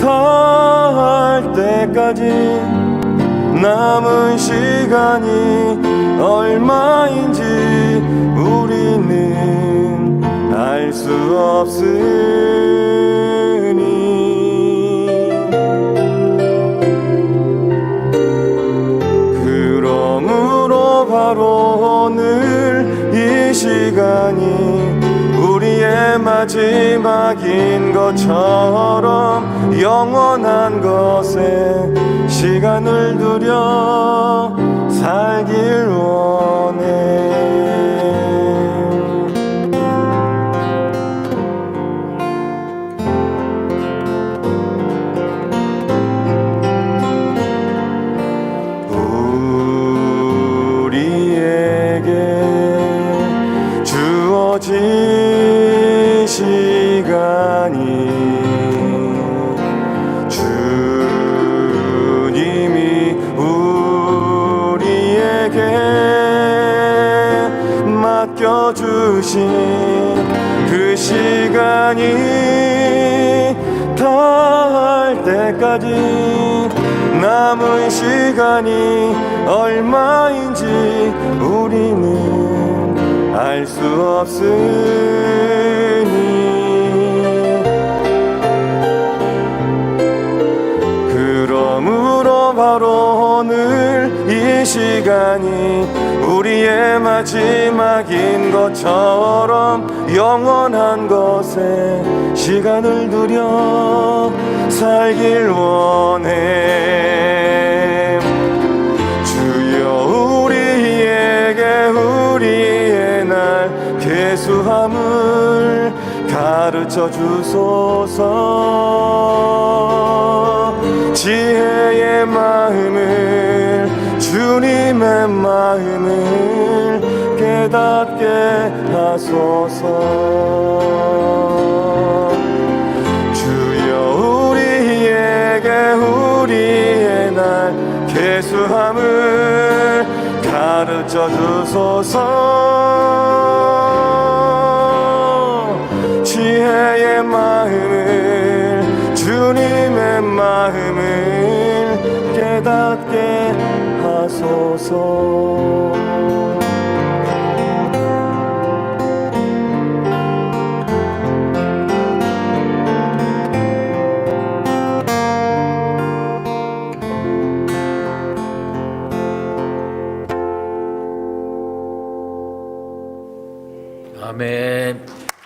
다할 때까지 남은 시간이 얼마인지 우리는 알 수 없으 마지막인 것처럼 영원한 것에 시간을 들여 살길 원해. 우리에게 주어진 주신 그 시간이 다할 때까지 남은 시간이 얼마인지 우리는 알 수 없으니 그러므로 바로 오늘 이 시간이 우리의 마지막인 것처럼 영원한 것에 시간을 들여 살길 원해. 주여 우리에게 우리의 날 계수함을 가르쳐 주소서. 지혜의 마음을 주님의 마음을 깨닫게 하소서. 주여 우리에게 우리의 날 계수함을 가르쳐 주소서. 지혜의 마음을 주님의 마음을 깨닫게 하소서 아멘.